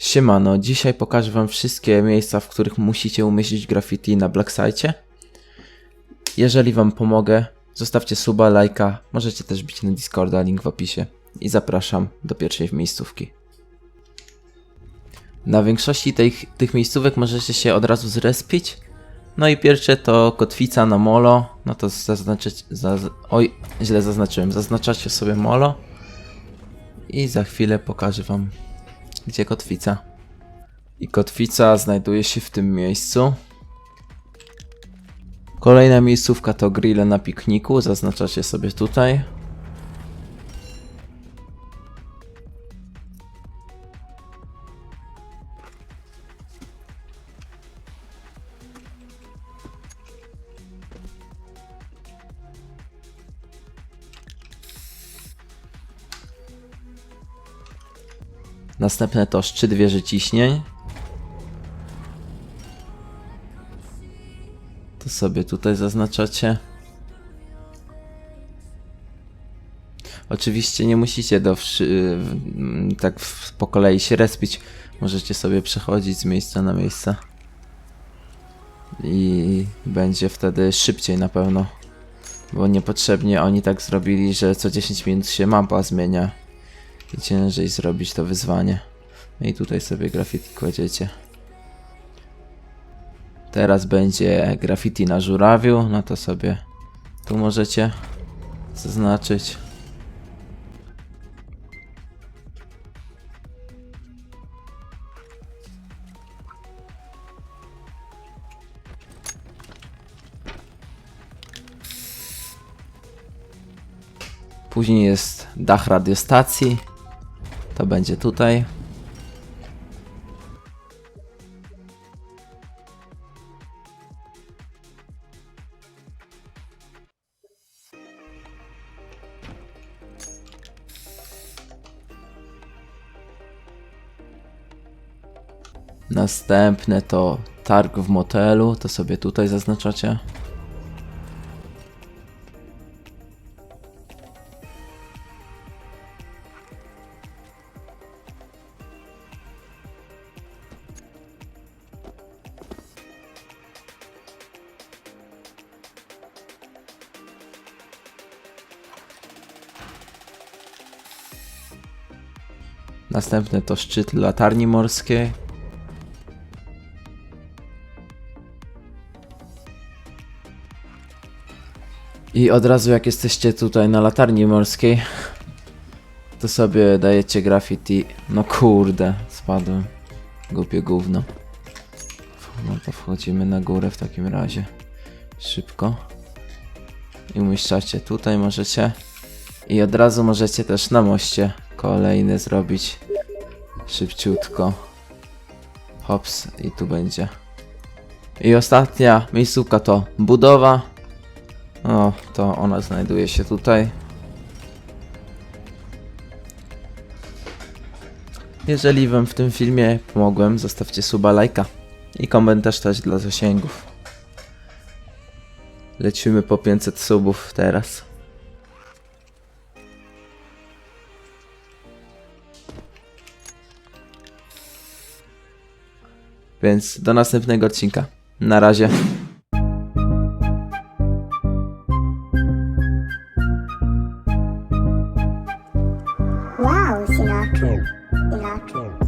Siemano, dzisiaj pokażę wam wszystkie miejsca, w których musicie umieścić graffiti na Blacksite. Jeżeli wam pomogę, zostawcie suba, lajka, możecie też bić na Discorda, link w opisie. I zapraszam do pierwszej miejscówki. Na większości tych, tych miejscówek możecie się od razu zrespić. No i pierwsze to kotwica na molo. No to zaznaczyć. Zaz... Oj, źle zaznaczyłem. Zaznaczacie sobie molo. I za chwilę pokażę wam, gdzie kotwica. I kotwica znajduje się w tym miejscu. Kolejna miejscówka to grille na pikniku. Zaznaczacie sobie tutaj. Następne to szczyt wieży ciśnień. To sobie tutaj zaznaczacie. Oczywiście nie musicie do tak po kolei się respić. Możecie sobie przechodzić z miejsca na miejsce. I będzie wtedy szybciej na pewno. Bo niepotrzebnie oni tak zrobili, że co 10 minut się mapa zmienia i ciężej zrobić to wyzwanie. No i tutaj sobie graffiti kładziecie. Teraz będzie graffiti na żurawiu, no to sobie tu możecie zaznaczyć. Później jest dach radiostacji. To będzie tutaj. Następne to targ w motelu, to sobie tutaj zaznaczacie. Następne to szczyt latarni morskiej. I od razu jak jesteście tutaj na latarni morskiej, to sobie dajecie graffiti. No kurde, spadłem. Głupie gówno. No to wchodzimy na górę w takim razie. Szybko. I umieszczacie tutaj możecie. I od razu możecie też na moście kolejny zrobić. Szybciutko. Hops i tu będzie. I ostatnia miejscówka to budowa. O, to ona znajduje się tutaj. Jeżeli wam w tym filmie pomogłem, zostawcie suba, lajka i komentarz też dla zasięgów. Lecimy po 500 subów teraz. Więc do następnego odcinka. Na razie. Wow, Sinatra. Sinatra.